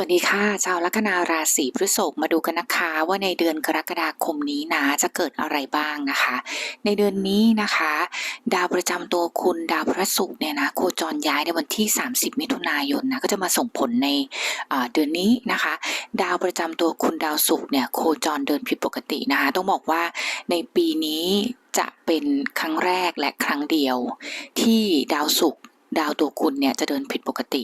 วัสดีค่ะ ชาวลัคนาราศีพฤษภมาดูกันนะคะว่าในเดือนกรกฎาคมนี้นะจะเกิดอะไรบ้างนะคะ ในเดือนนี้นะคะ ดาวประจำตัวคุณดาวพระศุกร์เนี่ยนะโคจรย้ายในวันที่ 30 มิถุนายนนะก็จะมาส่งผลในเดือนนี้นะคะ ดาวประจำตัวคุณดาวศุกร์เนี่ยโคจรเดินผิดปกตินะคะ ต้องบอกว่าในปีนี้จะเป็นครั้งแรกและครั้งเดียวที่ดาวศุกร์ ดาวตัวคุณเนี่ยจะเดินผิดปกติ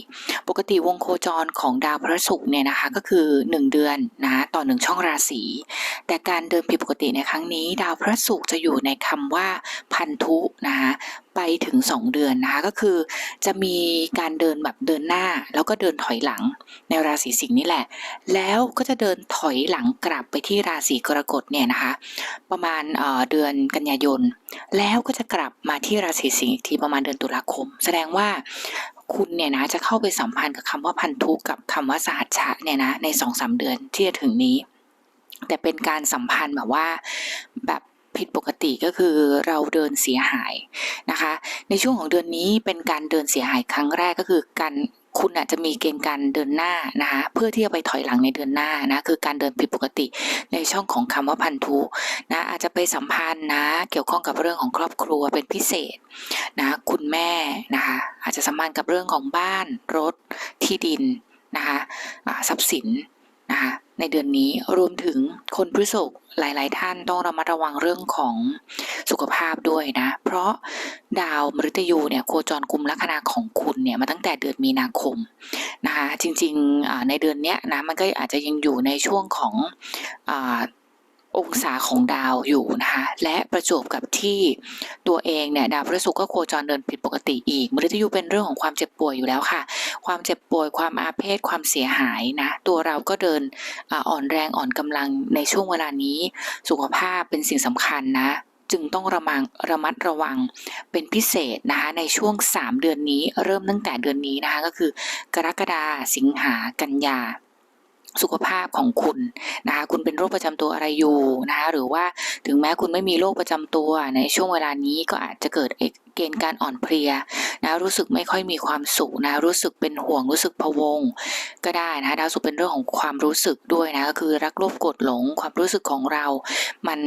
ปกติวงโคจรของดาวพระศุกร์เนี่ยนะคะก็คือ 1 เดือนนะต่อหนึ่งช่องราศี แต่การเดินผิดปกติในครั้งนี้ ดาวพระศุกร์จะอยู่ในคำว่าพันธุนะคะ ไปถึง 2 เดือนนะคะก็คือจะมีการเดินแบบเดินหน้า แล้วก็เดินถอยหลังในราศีสิงห์นี่แหละ แล้วก็จะเดินถอยหลังกลับไปที่ราศีกรกฎเนี่ยนะคะ ประมาณเเดือนกันยายน แล้วก็จะกลับมาที่ราศีสิงห์อีกทีประมาณเดือนตุลาคม แสดงว่าคุณเนี่ยนะจะเข้าไปสัมพันธ์กับคำว่าพันธุกับคำว่าสหัชชะเนี่ยนะในสองสามเดือนที่จะถึงนี้ แต่เป็นการสัมพันธ์แบบว่าแบบ ผิดปกติก็คือเราเดินเสียหายนะคะ ในช่วงของเดือนนี้เป็นการเดินเสียหายครั้งแรกก็คือการคุณอาจจะมีเกณฑ์การเดินหน้านะคะเพื่อที่จะไปถอยหลังในเดือนหน้านะคือการเดินผิดปกติในช่องของคำว่าพันธุนะอาจจะไปสัมพันธ์นะเกี่ยวข้องกับเรื่องของครอบครัวเป็นพิเศษนะคุณแม่นะคะอาจจะสัมพันธ์กับเรื่องของบ้านรถที่ดินนะคะทรัพย์สินนะคะ ในเดือนนี้รวมถึงคนพฤษภหลาย ๆ ท่านต้องระมัดระวังเรื่องของสุขภาพด้วยนะ เพราะดาวมฤตยูเนี่ยโคจรกุมลัคนาของคุณเนี่ยมาตั้งแต่เดือนมีนาคมนะคะจริง ๆ ในเดือนเนี้ยนะมันก็อาจจะยังอยู่ในช่วงของ องศาของดาวอยู่นะคะและประจวบกับที่ตัวเองเนี่ยดาวพฤหัสก็โคจรเดินผิดปกติอีกมฤตยูเป็นเรื่องของความเจ็บป่วยอยู่แล้วค่ะ ความเจ็บป่วยความอาเพศความเสียหายนะตัวเราก็เดินอ่อนแรงอ่อนกำลังในช่วงเวลานี้ สุขภาพเป็นสิ่งสำคัญนะจึงต้องระมังระมัดระวังเป็นพิเศษนะคะในช่วง 3 เดือนนี้เริ่มตั้งแต่เดือนนี้นะคะก็คือกรกฎาสิงหากันยา สุขภาพของคุณนะคะคุณเป็นโรคประจำตัวอะไรอยู่นะคะหรือว่าถึงแม้คุณไม่มีโรคประจำตัวในช่วงเวลานี้ก็อาจจะเกิด เกณฑ์การอ่อนเพลียนะรู้สึกไม่ค่อยมีความสุขนะรู้สึกเป็นห่วงรู้สึกพะวง ก็ได้นะดาวศุกร์เป็นเรื่องของความรู้สึกด้วยนะก็คือรักโลภโกรธหลงความรู้สึกของเรา มัน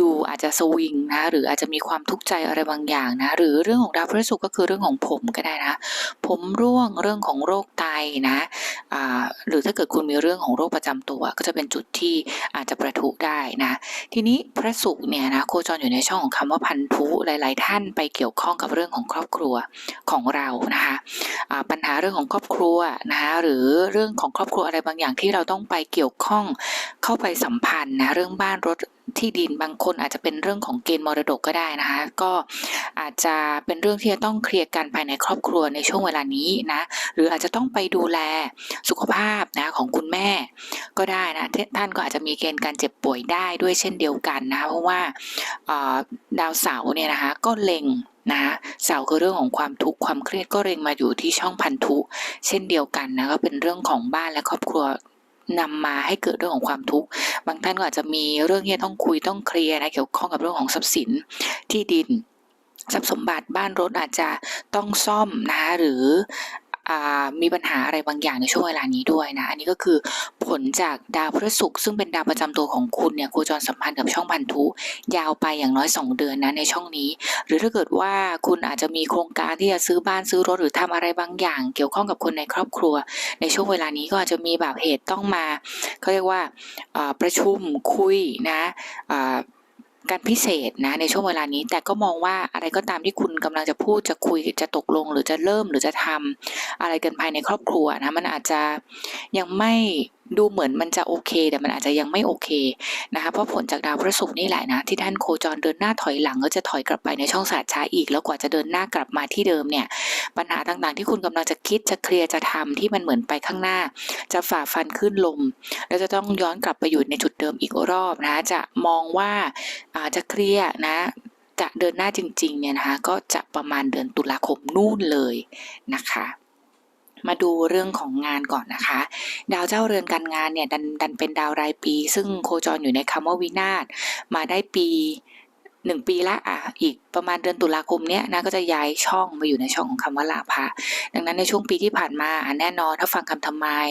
ดูอาจจะสวิงนะหรืออาจจะมีความทุกข์ใจอะไรบางอย่างนะหรือเรื่องของดาวพฤหัสก็คือเรื่องของผมก็ได้นะผมร่วงเรื่องของโรคไตนะหรือถ้าเกิดคุณมีเรื่องของโรคประจำตัว ก็จะเป็นจุดที่อาจจะประทุได้นะทีนี้พระศุกร์เนี่ยนะโคจรอยู่ในช่องของคำว่าพันธุหลาย ๆ ท่านไปเกี่ยวข้องกับเรื่องของครอบครัวของเรานะคะปัญหาเรื่องของครอบครัวนะคะหรือเรื่องของครอบครัวอะไรบางอย่างที่เราต้องไปเกี่ยวข้องเข้าไปสัมพันธ์นะเรื่องบ้านรถที่ดินบางคนอาจจะเป็นเรื่องของเกณฑ์มรดกก็ได้นะคะ ก็อาจจะเป็นเรื่องที่จะต้องเคลียร์กันภายในครอบครัวในช่วงเวลานี้นะหรืออาจจะต้องไปดูแลสุขภาพนะของคุณแม่ก็ได้นะท่านก็อาจจะมีเกณฑ์การเจ็บป่วยได้ด้วยเช่นเดียวกันนะเพราะว่าดาวเสาร์เนี่ยนะคะก็เล็งนะเสาร์คือเรื่องของความทุกข์ความเครียดก็เล็งมาอยู่ที่ช่องพันธุ เช่นเดียวกันนะก็เป็นเรื่องของบ้านและครอบครัว นำมาให้เกิดเรื่องของความทุกข์ บางท่านก็อาจจะมีเรื่องที่ต้องคุยต้องเคลียร์นะเกี่ยวข้องกับเรื่องของทรัพย์สินที่ดินทรัพย์สมบัติบ้านรถอาจจะต้องซ่อมนะคะหรือ มีปัญหาอะไรบางอย่างในช่วงเวลานี้ด้วยนะ อันนี้ก็คือผลจากดาวพฤหัสซึ่งเป็นดาวประจำตัวของคุณเนี่ยโคจรสัมพันธ์กับช่องพันธุ ยาวไปอย่างน้อย 2 เดือนนะในช่องนี้ หรือถ้าเกิดว่าคุณอาจจะมีโครงการที่จะซื้อบ้านซื้อรถหรือทำอะไรบางอย่าง เกี่ยวข้องกับคนในครอบครัว ในช่วงเวลานี้ก็อาจจะมีแบบเหตุต้องมาเขาเรียกว่าประชุมคุยนะ การพิเศษนะในช่วงเวลานี้ แต่ก็มองว่าอะไรก็ตามที่คุณกำลังจะพูดจะคุยจะตกลง หรือจะเริ่มหรือจะทำอะไรกันภายในครอบครัวนะมันอาจจะยังไม่ ดูเหมือนมันจะโอเค แต่มันอาจจะยังไม่โอเคนะคะเพราะผลจากดาวพฤหัสนี่แหละนะที่ท่านโคจรเดินหน้าถอยหลังก็จะถอยกลับไปในช่องศาสตร์ช้าอีก แล้วกว่าจะเดินหน้ากลับมาที่เดิมเนี่ยปัญหาต่างๆ ที่คุณกำลังจะคิดจะเคลียร์จะทำที่มันเหมือนไปข้างหน้า จะฝ่าฟันขึ้นลม แล้วจะต้องย้อนกลับไปอยู่ในจุดเดิมอีกรอบนะจะมองว่าอาจะเคลียร์นะจะเดินหน้าจริงๆเนี่ยนะคะก็จะประมาณเดือนตุลาคมนู่นเลยนะคะ มาดูเรื่องของงานก่อนนะคะ ดาวเจ้าเรือนการงานเนี่ยดันดันเป็นดาวรายปี ซึ่งโคจรอยู่ในคำว่าวินาศมาได้ปี หนึ่งปีละอะอีกประมาณเดือนตุลาคมเนี้ยนะก็จะย้ายช่องมาอยู่ในช่องของคำว่าลาภะดังนั้นในช่วงปีที่ผ่านมาอะแน่นอนถ้าฟังคำทำนาย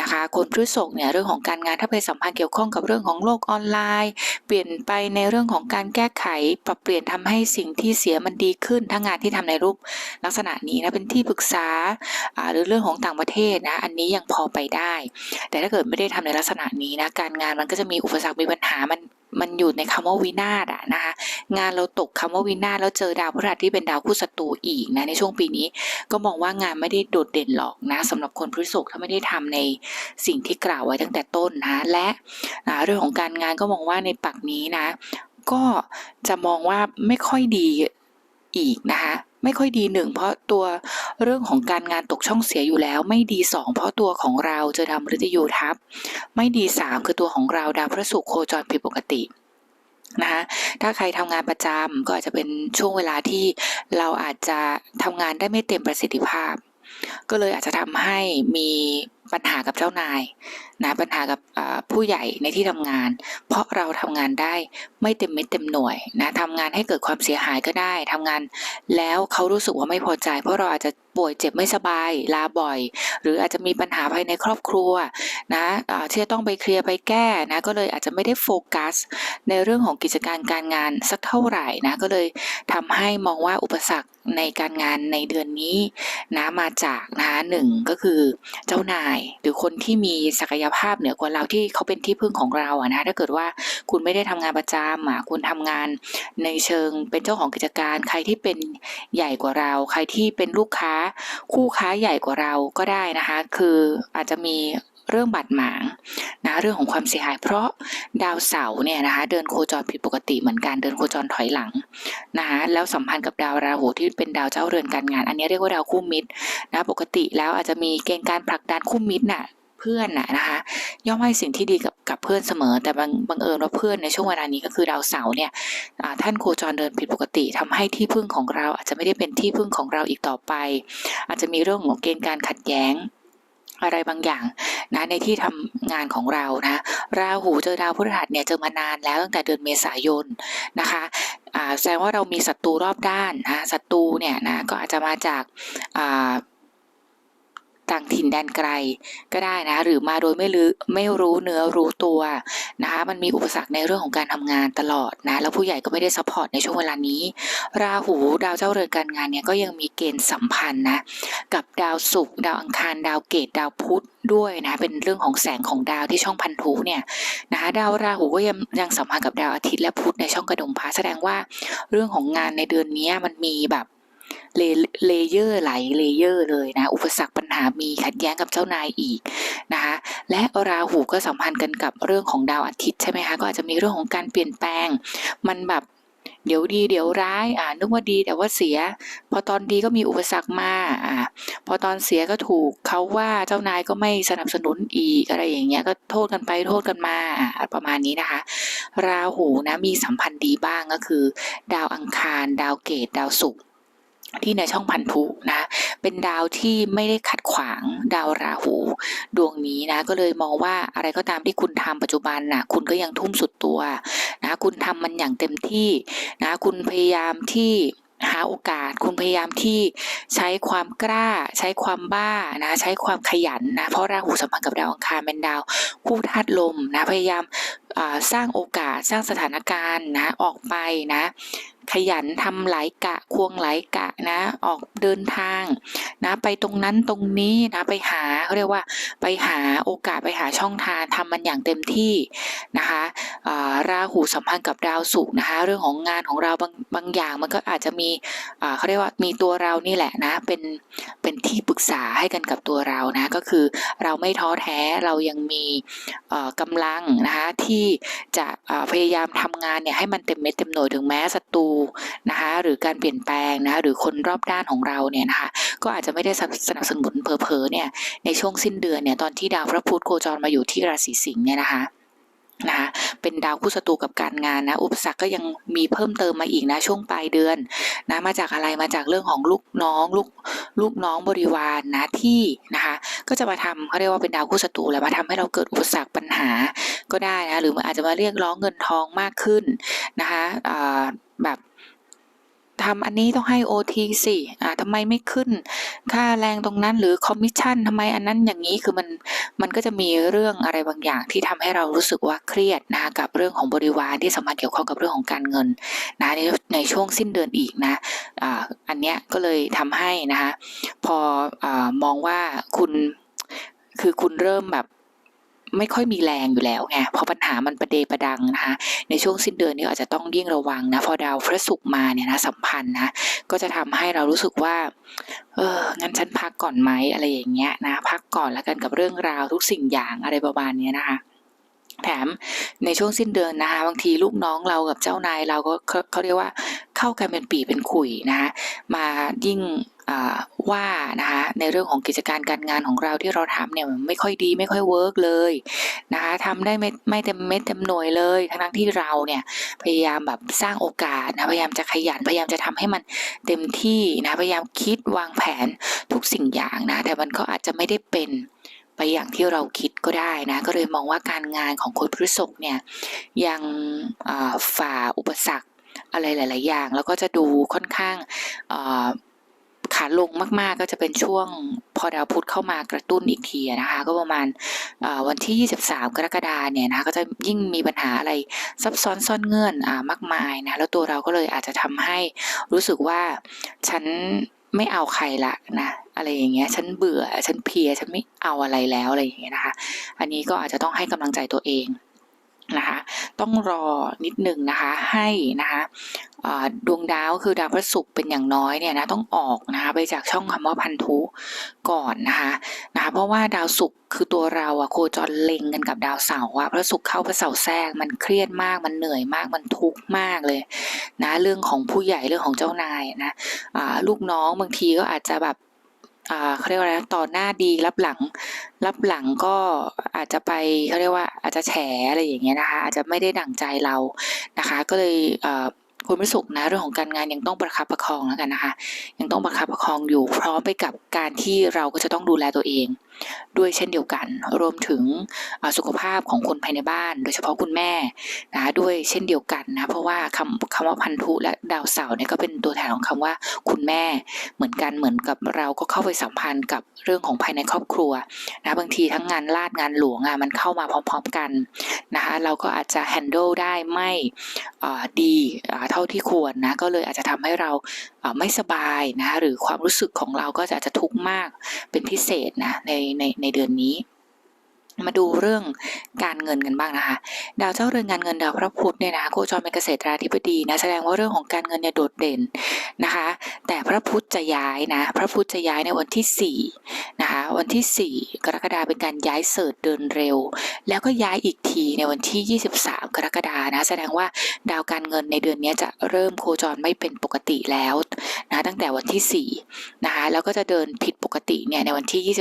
นะคะ คนพฤษภเนี่ยเรื่องของการงานถ้าไปสัมพันธ์เกี่ยวข้องกับเรื่องของโลกออนไลน์ เปลี่ยนไปในเรื่องของการแก้ไข ปรับเปลี่ยนทำให้สิ่งที่เสียมันดีขึ้นทั้งงานที่ทำในรูปลักษณะนี้นะเป็นที่ปรึกษาอ่าหรือเรื่องของต่างประเทศนะอันนี้ยังพอไปได้ แต่ถ้าเกิดไม่ได้ทำในลักษณะนี้นะการงานมันก็จะมีอุปสรรคมีปัญหามัน มันอยู่ในคำว่าวินาศอะนะคะงานเราตกคำว่าวินาศแล้วเจอดาวพฤหัสที่เป็นดาวคู่ศัตรูอีกนะในช่วงปีนี้ ก็มองว่างานไม่ได้โดดเด่นหรอกนะสำหรับคนพฤษภถ้าไม่ได้ทำในสิ่งที่กล่าวไว้ตั้งแต่ต้นนะและอ่าเรื่องของการงานก็มองว่าในปักนี้นะ ก็จะมองว่าไม่ค่อยดีอีกนะคะ ไม่ค่อยดีหนึ่งเพราะตัวเรื่องของการงานตกช่องเสียอยู่แล้ว ไม่ดีสองเพราะตัวของเราเจะดาวมฤตยูทับ ไม่ดีสามคือตัวของเราดาวพระศุกร์โคจรผิดปกตินะคะถ้าใครทำงานประจำก็อาจจะเป็นช่วงเวลาที่เราอาจจะทำงานได้ไม่เต็มประสิทธิภาพ ก็เลยอาจจะทำให้มี ปัญหากับเจ้านายนะปัญหากับผู้ใหญ่ในที่ทำงาน เพราะเราทำงานได้ไม่เต็มเม็ดเต็มหน่วยนะทำงานให้เกิดความเสียหายก็ได้ทำงานแล้วเขารู้สึกว่าไม่พอใจ เพราะเราอาจจะป่วยเจ็บไม่สบายลาบ่อย หรืออาจจะมีปัญหาภายในครอบครัวนะที่จะต้องไปเคลียร์ไปแก้นะก็เลยอาจจะไม่ได้โฟกัส ในเรื่องของกิจการการงานสักเท่าไหร่นะก็เลยทำให้มองว่าอุปสรรคในการงานในเดือนนี้นะมาจากนะหนึ่งก็คือเจ้านายหรือคนที่มีศักยภาพเหนือกว่าเราที่เขาเป็นที่พึ่งของเราอะนะถ้าเกิดว่าคุณไม่ได้ทำงานประจำอะคุณทำงานในเชิงเป็นเจ้าของกิจการ ใครที่เป็นใหญ่กว่าเรา ใครที่เป็นลูกค้าคู่ค้าใหญ่กว่าเราก็ได้นะคะ คืออาจจะมี เรื่องบาดหมางนะเรื่องของความเสียหาย เพราะดาวเสาร์เนี่ยนะคะเดินโคจรผิดปกติเหมือนกันเดินโคจรถอยหลังนะคะแล้วสัมพันธ์กับดาวราหูที่เป็นดาวเจ้าเรือนการงาน อันนี้เรียกว่าดาวคู่มิตรนะปกติแล้วอาจจะมีเกณฑ์การผลักดันคู่มิตรน่ะเพื่อนน่ะนะคะย่อมให้สิ่งที่ดีกับกับเพื่อนเสมอ แต่บางบังเอิญว่าเพื่อนในช่วงเวลานี้ก็คือดาวเสาร์เนี่ยท่านโคจรเดินผิดปกติทำให้ที่พึ่งของเราอาจจะไม่ได้เป็นที่พึ่งของเราอีกต่อไป อาจจะมีเรื่องของเกณฑ์การขัดแย้ง อะไรบางอย่างนะในที่ทำงานของเรานะราหูเจอดาวพฤหัสเนี่ยเจอมานานแล้วตั้งแต่เดือนเมษายนนะคะอ่าแสดงว่าเรามีศัตรูรอบด้านนะศัตรูเนี่ยนะก็อาจจะมาจากอ่า ต่างถิ่นแดนไกลก็ได้นะ หรือมาโดยไม่รู้ไม่รู้เนื้อรู้ตัวนะคะมันมีอุปสรรคในเรื่องของการทำงานตลอดนะแล้วผู้ใหญ่ก็ไม่ได้ซัพพอร์ตในช่วงเวลานี้ ราหูดาวเจ้าเรือนการงานเนี่ยก็ยังมีเกณฑ์สัมพันธ์นะกับดาวศุกร์ดาวอังคาร ดาวเกตดาวพุธด้วยนะเป็นเรื่องของแสงของดาวที่ช่องพันธุเนี่ยนะคะดาวราหูก็ยังยังสัมพันธ์กับดาวอาทิตย์และพุธในช่องกระดุมพระแสดงว่าเรื่องของงานในเดือนนี้มันมีแบบ เลเยอร์หลายเลเยอร์เลยนะอุปสรรคปัญหามีขัดแย้งกับเจ้านายอีกนะคะและราหูก็สัมพันธ์กันกับเรื่องของดาวอาทิตย์ใช่ไหมคะก็อาจจะมีเรื่องของการเปลี่ยนแปลง มันแบบเดี๋ยวดีเดี๋ยวร้ายอ่านึกว่าดีแต่ว่าเสีย พอตอนดีก็มีอุปสรรคมาอ่าพอตอนเสียก็ถูกเขาว่าเจ้านายก็ไม่สนับสนุนอีกอะไรอย่างเงี้ยก็โทษกันไปโทษกันมาประมาณนี้นะคะ ราหูนะมีสัมพันธ์ดีบ้างก็คือ ดาวอังคาร ดาวเกตดาวศุกร์ ที่ในช่องพันธุนะ เป็นดาวที่ไม่ได้ขัดขวางดาวราหู ดวงนี้นะ ก็เลยมองว่าอะไรก็ตามที่คุณทำปัจจุบันนะคุณก็ยังทุ่มสุดตัวนะ คุณทำมันอย่างเต็มที่นะ คุณพยายามที่หาโอกาสคุณพยายามที่ใช้ความกล้า ใช้ความบ้านะใช้ความขยันนะเพราะราหูสัมพันธ์กับดาวอังคารเป็นดาวคู่ธาตุลมนะพยายาม สร้างโอกาสสร้างสถานการณ์นะออกไปนะ ขยันทำหลายกะควงหลายกะนะออกเดินทางนะไปตรงนั้นตรงนี้นะไปหาเขาเรียกว่าไปหาโอกาสไปหาช่องทางทำมันอย่างเต็มที่นะคะาราหูสัมพันธ์กับดาวศุกร์นะคะเรื่องของงานของเราบางบางอย่างมันก็อาจจะมีเขาเรียกว่ามีตัวเรานี่แหละนะเป็นเป็นที่ปรึกษาให้กันกับตัวเรานะก็คือเราไม่ท้อแท้เรายังมีกำลังนะคะที่จะอ่าพยายามทำงานเนี่ยให้มันเต็มเม็ดเต็มหน่วยถึงแม้ศัตรูนะคะหรือการเปลี่ยนแปลงนะหรือคนรอบด้านของเราเนี่ยนะคะก็อาจจะไม่ได้สนับสนุนเผลอเนี่ยในช่วงสิ้นเดือนเนี่ยตอนที่ดาวพระพุธโคจรมาอยู่ที่ราศีสิงห์เนี่ยนะคะ นะคะเป็นดาวคู่ศัตรูกับการงานนะ อุปสรรคก็ยังมีเพิ่มเติมมาอีกนะ ช่วงปลายเดือนนะมาจากอะไรมาจากเรื่องของลูกน้องลูกลูกน้องบริวารนนะที่นะคะ ก็จะมาทำเขาเรียกว่าเป็นดาวคู่ศัตรูแล้วมาทำให้เราเกิดอุปสรรคปัญหาก็ได้นะหรืออาจจะมาเรียกร้องเงินทองมากขึ้นนะคะแบบ ทำอันนี้ต้องให้ OT สิอ่าทำไมไม่ขึ้น ค่าแรงตรงนั้นหรือคอมมิชชั่นทำไมอันนั้นอย่างนี้คือมันมันก็จะมีเรื่องอะไรบางอย่างที่ทำให้เรารู้สึกว่าเครียดนะคะกับเรื่องของบริวารที่สามารถเกี่ยวข้องกับเรื่องของการเงินนะในในช่วงสิ้นเดือนอีกนะอ่าอันเนี้ยก็เลยทำให้นะคะพออามองว่าคุณคือคุณเริ่มแบบ ไม่ค่อยมีแรงอยู่แล้วไงเพราะปัญหามันประเดประดังนะคะ ในช่วงสิ้นเดือนนี้อาจจะต้องยิ่งระวังนะพอดาวพระศุกร์มาเนี่ยนะสัมพันธ์นะก็จะทำให้เรารู้สึกว่า เอองั้นฉันพักก่อนไหมอะไรอย่างเงี้ยนะ พักก่อนแล้วกันกับเรื่องราวทุกสิ่งอย่างอะไรประมาณนี้นะคะ แถมในช่วงสิ้นเดือนนะคะบางทีลูกน้องเรากับเจ้านายเราก็เขาเขาเรียกว่าเข้ากันเป็นปีเป็นขุยนะคะมายิ่งว่านะคะในเรื่องของกิจการการงานของเราที่เราทำเนี่ยมันไม่ค่อยดีไม่ค่อยเวิร์กเลยนะคะทำได้ไม่ไม่เต็มเม็ดเต็มหน่วยเลย ทั้งที่เราเนี่ยพยายามแบบสร้างโอกาสนะพยายามจะขยันพยายามจะทำให้มันเต็มที่นะพยายามคิดวางแผนทุกสิ่งอย่างนะแต่มันก็อาจจะไม่ได้เป็น ไปอย่างที่เราคิดก็ได้นะ ก็เลยมองว่าการงานของคนพฤษภเนี่ยยังฝ่าอุปสรรคอะไรหลาย ๆ อย่าง แล้วก็จะดูค่อนข้างขาลงมาก ๆ ก็จะเป็นช่วงพอดาวพุธเข้ามากระตุ้นอีกทีนะคะ ก็ประมาณวันที่ 23 กรกฎาเนี่ยนะคะก็จะยิ่งมีปัญหาอะไรซับซ้อนซ่อนเงื่อนอามากมายนะแล้วตัวเราก็เลยอาจจะทำให้รู้สึกว่าฉัน ไม่เอาใครละนะอะไรอย่างเงี้ย ฉันเบื่อ ฉันเพีย ฉันไม่เอาอะไรแล้วอะไรอย่างเงี้ยนะคะ อันนี้ก็อาจจะต้องให้กำลังใจตัวเอง นะคะต้องรอนิดหนึ่งนะคะให้นะคะอ่าดวงดาวคือดาวพระศุกร์เป็นอย่างน้อยเนี่ยนะต้องออกนะคะไปจากช่องคำว่าพันธุก่อนนะคะนะคะเพราะว่าดาวศุกร์คือตัวเราอะโคจรเล็งกันกับดาวเสาร์อะพระศุกร์เข้าพระเสาร์แทรกมันเครียดมากมันเหนื่อยมากมันทุกข์มากเลยนะเรื่องของผู้ใหญ่เรื่องของเจ้านายนะอ่าลูกน้องบางทีก็อาจจะแบบอ่า เขาเรียกว่าอะไรต่อหน้าดีรับหลัง รับหลังก็อาจจะไปเขาเรียกว่าอาจจะแฉอะไรอย่างเงี้ยนะคะ อาจจะไม่ได้ดั่งใจเรานะคะ ก็เลยเอ่อคุณพิสุขนะเรื่องของการงานยังต้องประคับประคองแล้วกันนะคะ ยังต้องประคับประคองอยู่พร้อมไปกับการที่เราก็จะต้องดูแลตัวเอง ด้วยเช่นเดียวกัน รวมถึงสุขภาพของคนภายในบ้าน โดยเฉพาะคุณแม่นะด้วยเช่นเดียวกันนะเพราะว่าคำคำว่าพันธุและดาวเสาร์เนี่ยก็เป็นตัวแทนของคำว่าคุณแม่ เหมือนกันเหมือนกับเราก็เข้าไปสัมพันธ์กับเรื่องของภายในครอบครัวนะบางทีทั้งงานลาดงานหลวงอะมันเข้ามาพร้อม ๆกันนะคะเราก็อาจจะ handle ได้ไม่ดีเท่าที่ควรนะก็เลยอาจจะทำให้เราไม่สบายนะคะหรือความรู้สึกของเราก็จะอาจจะทุกข์มากเป็นพิเศษนะในในในเดือนนี้ มาดูเรื่องการเงินกันบ้างนะคะ ดาวเจ้าเรือนการเงินดาวพระพุธเนี่ยนะโคจรเป็นเกษตราธิบดีนะแสดงว่าเรื่องของการเงินเนี่ยโดดเด่นนะคะ แต่พระพุธจะย้ายนะ พระพุธจะย้ายในวันที่4นะ วันที่ 4 กรกฎาเป็นการย้ายเสิร์ชเดินเร็ว แล้วก็ย้ายอีกทีในวันที่ 23 กรกฎานะแสดงว่าดาวการเงินในเดือนนี้จะเริ่มโคจรไม่เป็นปกติแล้วนะตั้งแต่วันที่ 4 นะคะแล้วก็จะเดินผิดปกติเนี่ยในวันที่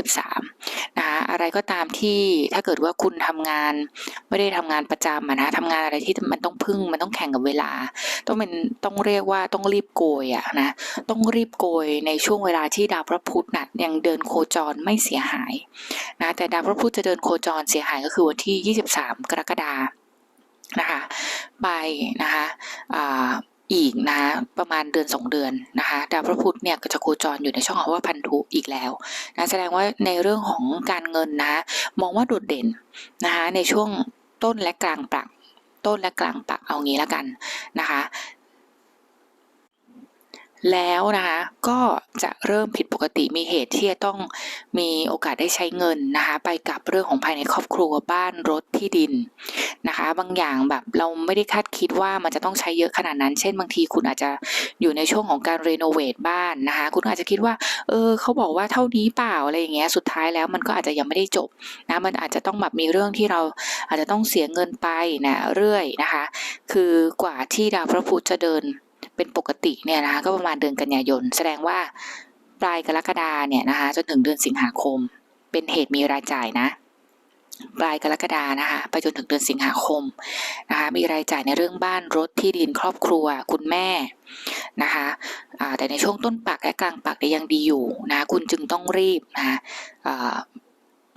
23 นะคะอะไรก็ตามที่ถ้าเกิดว่าคุณทำงานไม่ได้ทำงานประจำนะทำงานอะไรที่มันต้องพึ่งมันต้องแข่งกับเวลา ต้องเป็นต้องเรียกว่าต้องรีบโกยอะนะต้องรีบโกยในช่วงเวลาที่ดาวพระพุธน่ะยังเดินโคจรไม่เสียหายนะแต่ดาวพระพุธจะเดินโคจรเสียหายก็คือวันที่ 23 กรกฎานะคะไปนะคะอีกนะประมาณเดือนสองเดือนนะคะดาวพระพุธเนี่ยก็จะโคจรอยู่ในช่องของว่าพันธุอีกแล้วนะแสดงว่าในเรื่องของการเงินนะมองว่าโดดเด่นนะคะในช่วงต้นและกลางปักต้นและกลางปักเอางี้แล้วกันนะคะ แล้วนะคะก็จะเริ่มผิดปกติมีเหตุที่จะต้องมีโอกาสได้ใช้เงินนะคะไปกับเรื่องของภายในครอบครัวบ้านรถที่ดินนะคะ บางอย่างแบบเราไม่ได้คาดคิดว่ามันจะต้องใช้เยอะขนาดนั้น เช่นบางทีคุณอาจจะอยู่ในช่วงของการรีโนเวทบ้านนะคะคุณอาจจะคิดว่าเออเขาบอกว่าเท่านี้เปล่าอะไรอย่างเงี้ยสุดท้ายแล้วมันก็อาจจะยังไม่ได้จบนะมันอาจจะต้องแบบมีเรื่องที่เราอาจจะต้องเสียเงินไปนะเรื่อยนะคะ คือกว่าที่ดาวพระพุธจะเดิน เป็นปกติเนี่ยนะคะก็ประมาณเดือนกันยายน แสดงว่าปลายกรกฎาเนี่ยนะคะจนถึงเดือนสิงหาคม เป็นเหตุมีรายจ่ายนะ ปลายกรกฎานะคะไปจนถึงเดือนสิงหาคมนะคะมีรายจ่ายในเรื่องบ้านรถที่ดินครอบครัว คุณแม่นะคะแต่ในช่วงต้นปักและกลางปักยังดีอยู่นะคุณจึงต้องรีบนะคะ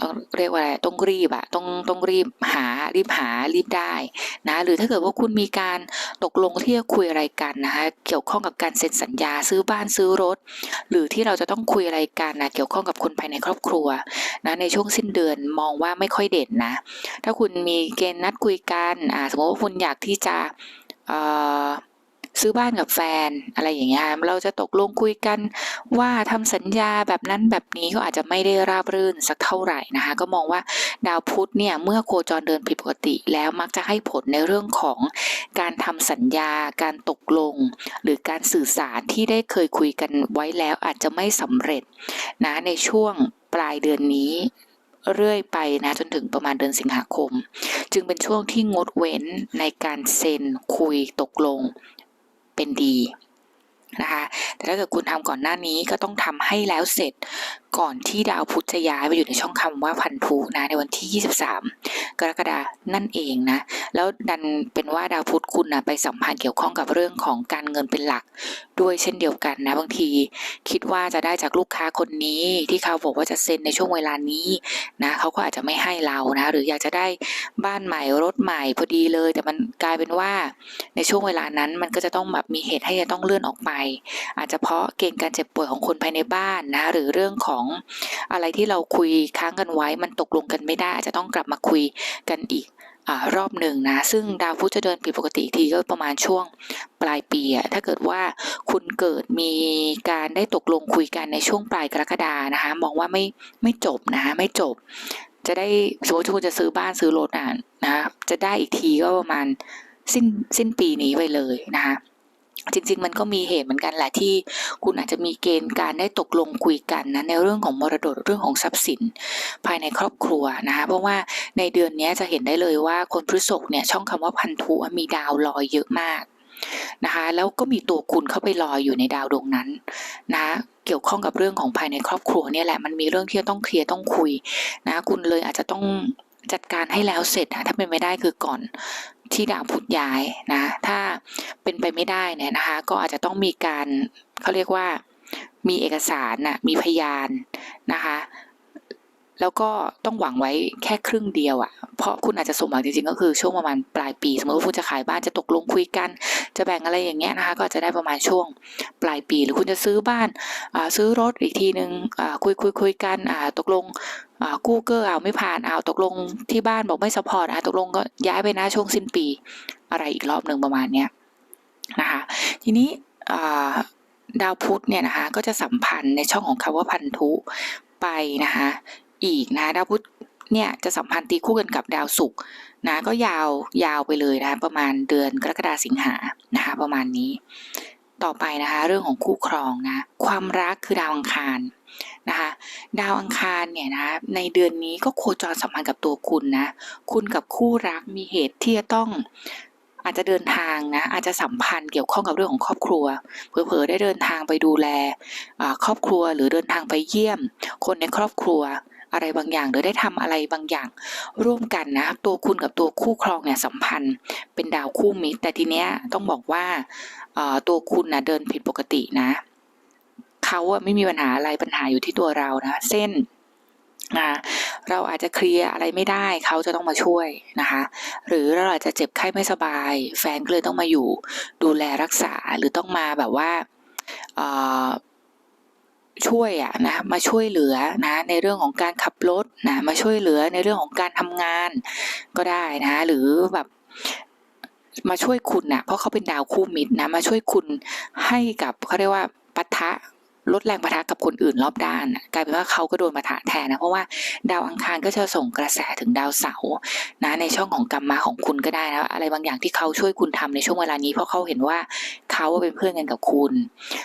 ต้องเรียกว่าอะไรต้องรีบอะต้องต้องรีบหารีบหารีบได้นะหรือถ้าเกิดว่าคุณมีการตกลงที่จะคุยอะไรกันนะคะเกี่ยวข้องกับการเซ็นสัญญาซื้อบ้านซื้อรถ หรือที่เราจะต้องคุยอะไรกันนะเกี่ยวข้องกับคนภายในครอบครัวนะในช่วงสิ้นเดือนมองว่าไม่ค่อยเด่นนะ ถ้าคุณมีเกณฑ์นัดคุยกันอ่าสมมติว่าคุณอยากที่จะเอ่อ ซื้อบ้านกับแฟนอะไรอย่างเงี้ยค่ะเราจะตกลงคุยกันว่าทำสัญญาแบบนั้นแบบนี้ก็อาจจะไม่ได้ราบรื่นสักเท่าไหร่นะคะ ก็มองว่าดาวพุธเนี่ยเมื่อโคจรเดินผิดปกติ แล้วมักจะให้ผลในเรื่องของการทำสัญญา การตกลง หรือการสื่อสารที่ได้เคยคุยกันไว้แล้วอาจจะไม่สำเร็จนะในช่วงปลายเดือนนี้เรื่อยไปนะจนถึงประมาณเดือนสิงหาคม จึงเป็นช่วงที่งดเว้นในการเซ็นคุยตกลง เป็นดี นะคะ แต่ถ้าเกิดคุณทำก่อนหน้านี้ก็ต้องทำให้แล้วเสร็จก่อนที่ดาวพุธจะย้ายไปอยู่ในช่องคำว่าพันธุนะในวันที่ 23 กรกฎานั่นเองนะ แล้วดันเป็นว่าดาวพุธคุณนะไปสัมพันธ์เกี่ยวข้องกับเรื่องของการเงินเป็นหลักด้วยเช่นเดียวกันนะบางที คิดว่าจะได้จากลูกค้าคนนี้ ที่เขาบอกว่าจะเซ็นในช่วงเวลานี้นะเขาก็อาจจะไม่ให้เรานะ หรืออยากจะได้บ้านใหม่รถใหม่พอดีเลย แต่มันกลายเป็นว่าในช่วงเวลานั้นมันก็จะต้องแบบมีเหตุให้จะต้องเลื่อนออกไปอาจจะเพราะเกณฑ์การเจ็บป่วยของคนภายในบ้านนะหรือเรื่องของอะไรที่เราคุยค้างกันไว้ มันตกลงกันไม่ได้ อาจจะต้องกลับมาคุยกันอีกอรอบหนึ่งนะ ซึ่งดาวพุธจะเดินผิดปกติทีก็ประมาณช่วงปลายปีถ้าเกิดว่าคุณเกิดมีการได้ตกลงคุยกันในช่วงปลายกรกฎานะคะ มองว่าไม่ไม่จบนะคะไม่จบ จะได้สมมติคุณจะซื้อบ้านซื้อรถอะนะจะได้อีกทีก็ประมาณสิ้นสิ้นปีนี้ไปเลยนะคะ จริง ๆ มันก็มีเหตุเหมือนกันแหละที่คุณอาจจะมีเกณฑ์การได้ตกลงคุยกันนะในเรื่องของมรดกเรื่องของทรัพย์สินภายในครอบครัวนะคะเพราะว่าในเดือนนี้จะเห็นได้เลยว่าคนพฤษภเนี่ยช่องคำว่าพันธุมีดาวลอยเยอะมากนะคะแล้วก็มีตัวคุณเข้าไปลอยอยู่ในดาวดวงนั้นนะเกี่ยวข้องกับเรื่องของภายในครอบครัวเนี่ยแหละมันมีเรื่องที่ต้องเคลียร์ต้องคุยนะคุณเลยอาจจะต้อง จัดการให้แล้วเสร็จนะถ้าเป็นไม่ได้คือก่อนที่ดาวพุธย้ายนะ ถ้าเป็นไปไม่ได้เนี่ยนะคะ ก็อาจจะต้องมีการเขาเรียกว่ามีเอกสารนะมีพยานนะคะ แล้วก็ต้องหวังไว้แค่ครึ่งเดียวอะ่ะ เพราะคุณอาจจะสมหวังจริงๆ ก็คือช่วงประมาณปลายปี สมมติว่าคุณจะขายบ้านจะตกลงคุยกัน จะแบ่งอะไรอย่างเงี้ยนะคะ ก็จะได้ประมาณช่วงปลายปี หรือคุณจะซื้อบ้านซื้อรถอีกทีหนึ่งอ่าคุยคุยคุยกันตกลงกู้เกอร์เอาไม่ผ่านเอาตกลงที่บ้านบอกไม่สปอร์ตอ่าตกลงก็ย้ายไปนะช่วงสิ้นปี อะไรอีกรอบหนึ่งประมาณเนี้ยนะคะ ทีนี้ดาวพุธเนี่ยนะคะก็จะสัมพันธ์ในช่องของคำว่าพันธุไปนะคะ อีกนะดาวพุธเนี่ยจะสัมพันธ์ตีคู่กันกับดาวศุกร์นะก็ยาวยาวไปเลยนะประมาณเดือนกรกฎาสิงหานะคะประมาณนี้ ต่อไปนะคะเรื่องของคู่ครองนะความรักคือดาวอังคารนะคะดาวอังคารเนี่ยนะในเดือนนี้ก็โคจรสัมพันธ์กับตัวคุณนะคุณกับคู่รักมีเหตุที่จะต้องอาจจะเดินทางนะอาจจะสัมพันธ์เกี่ยวข้องกับเรื่องของครอบครัวเผลอๆได้เดินทางไปดูแลครอบครัวหรือเดินทางไปเยี่ยม คนในครอบครัว อะไรบางอย่าง หรือได้ทำอะไรบางอย่าง ร่วมกันนะตัวคุณกับตัวคู่ครองเนี่ยสัมพันธ์ เป็นดาวคู่มิตร แต่ทีเนี้ยต้องบอกว่าตัวคุณนะเดินผิดปกตินะเขาไม่มีปัญหาอะไรปัญหาอยู่ที่ตัวเรานะเส้นนะเราอาจจะเคลียร์อะไรไม่ได้เขาจะต้องมาช่วยนะคะ หรือเราอาจจะเจ็บไข้ไม่สบาย แฟนก็เลยต้องมาอยู่ดูแลรักษาหรือต้องมาแบบว่า ช่วยอะนะมาช่วยเหลือนะในเรื่องของการขับรถนะมาช่วยเหลือในเรื่องของการทำงานก็ได้นะหรือแบบมาช่วยคุณนะเพราะเขาเป็นดาวคู่มิตรนะมาช่วยคุณให้กับเขาเรียกว่าปะทะลดแรงปะทะกับคนอื่นรอบด้านกลายเป็นว่าเขาก็โดนปะทะแทนนะเพราะว่าดาวอังคารก็จะส่งกระแสถึงดาวเสาร์นะในช่องของกรรมมาของคุณก็ได้นะอะไรบางอย่างที่เขาช่วยคุณทำในช่วงเวลานี้เพราะเขาเห็นว่าเขาเป็นเพื่อนกันกับคุณ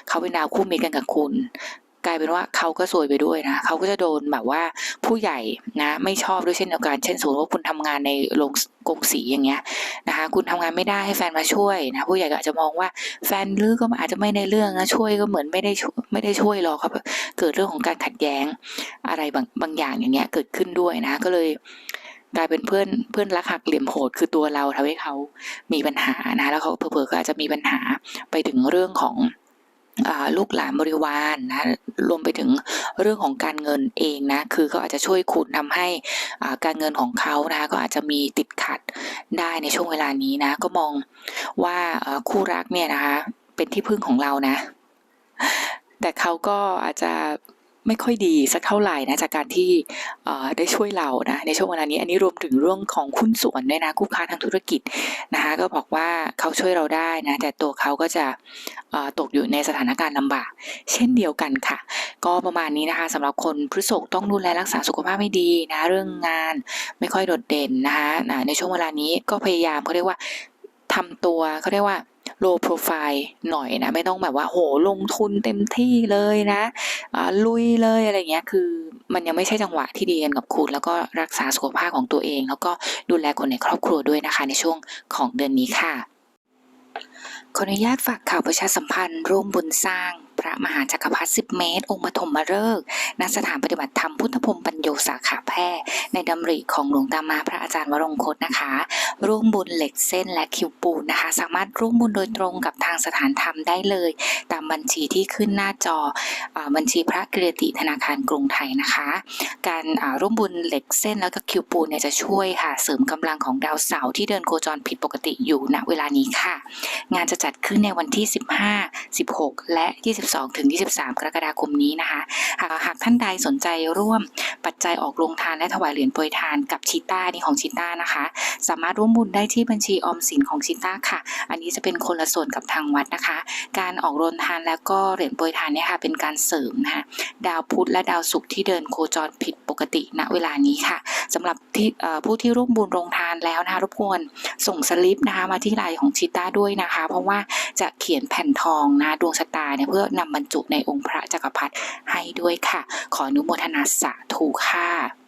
เขาเป็นดาวคู่มิตรกันกับคุณ กลายเป็นว่าเขาก็ซวยไปด้วยนะเขาก็จะโดนแบบว่าผู้ใหญ่นะไม่ชอบด้วยเช่นเดียวกัน เช่นสมมติว่าคุณทำงานในโรงกงสีอย่างเงี้ยนะคะ คุณทำงานไม่ได้ให้แฟนมาช่วยนะผู้ใหญ่ก็อาจจะมองว่าแฟนลือก็อาจจะไม่ในเรื่องนะช่วยก็เหมือนไม่ได้ไม่ได้ช่วยหรอกครับเกิดเรื่องของการขัดแย้งอะไรบางบางอย่างอย่างเงี้ยเกิดขึ้นด้วยนะก็เลยกลายเป็นเพื่อนเพื่อนรักหักเหลี่ยมโหดคือตัวเราทำให้เขามีปัญหานะแล้วเขาเผลอๆก็อาจจะมีปัญหาไปถึงเรื่องของ ลูกหลานบริวารนะรวมไปถึงเรื่องของการเงินเองนะคือเขาอาจจะช่วยคุณทำให้การเงินของเขานะก็อาจจะมีติดขัดได้ในช่วงเวลานี้นะ ก็มองว่าคู่รักเนี่ยนะคะเป็นที่พึ่งของเรานะ แต่เขาก็อาจจะ ไม่ค่อยดีสักเท่าไหร่นะจากการที่ได้ช่วยเรานะในช่วงเวลานี้อันนี้รวมถึงเรื่องของหุ้นส่วนด้วยนะคู่ค้าทางธุรกิจนะคะก็บอกว่าเขาช่วยเราได้นะแต่ตัวเขาก็จะตกอยู่ในสถานการณ์ลำบาก เช่นเดียวกันค่ะ ก็ประมาณนี้นะคะสำหรับคนพฤษภต้องดูแลรักษาสุขภาพให้ดีนะเรื่องงานไม่ค่อยโดดเด่นนะคะนะในช่วงเวลานี้ก็พยายามเขาเรียกว่าทำตัวเขาเรียกว่า โลโปรไฟล์หน่อยนะ ไม่ต้องแบบว่าโหลงทุนเต็มที่เลยนะลุยเลยอะไรเงี้ยคือมันยังไม่ใช่จังหวะที่ดีกันกับคุณ แล้วก็รักษาสุขภาพของตัวเอง แล้วก็ดูแลคนในครอบครัวด้วยนะคะ ในช่วงของเดือนนี้ค่ะขออนุญาตฝากข่าวประชาสัมพันธ์ร่วมบุญสร้าง พระมหาจักรพรรดิ10 เมตร องค์ปฐมฤกษ์ณสถานปฏิบัติธรรมพุทธพรมปัญโยสาขาแพร่ในดำริของหลวงตามาพระอาจารย์วรงคตนะคะ ร่วมบุญเหล็กเส้นและคิวปูนนะคะ สามารถร่วมบุญโดยตรงกับทางสถานธรรมได้เลย ตามบัญชีที่ขึ้นหน้าจออบัญชีพระเกรติธนาคารกรุงไทยนะคะ การร่วมบุญเหล็กเส้นแล้วก็คิวปูนเนี่ยจะช่วยค่ะเสริมกำลังของดาวเสาร์ที่เดินโคจรผิดปกติอยู่ณเวลานี้ค่ะ งานจะจัดขึ้นในวันที่ 15 16 และ22 ถึง 23 กรกฎาคมนี้นะคะหากหากท่านใดสนใจร่วมปัจจัยออกโรงทานและถวายเหรียญโปรยทานกับชิต้านี่ของชิต้านะคะ สามารถร่วมบุญได้ที่บัญชีออมสินของชิต้าค่ะ อันนี้จะเป็นคนละส่วนกับทางวัดนะคะ การออกโรงทานแล้วก็เหรียญโปรยทานเนี่ยค่ะเป็นการเสริมนะคะดาวพุธและดาวศุกร์ที่เดินโคจรผิดปกติณเวลานี้ค่ะสำหรับที่ผู้ที่ร่วมบุญโรงทานแล้วนะคะรบกวนส่งสลิปนะคะมาที่ไลน์ของชิต้าด้วยนะคะ เพราะว่าจะเขียนแผ่นทองนะดวงชะตาเนี่ยเพื่อนำบรรจุในองค์พระจักรพรรดิให้ด้วยค่ะ ขออนุโมทนาสาธุค่ะ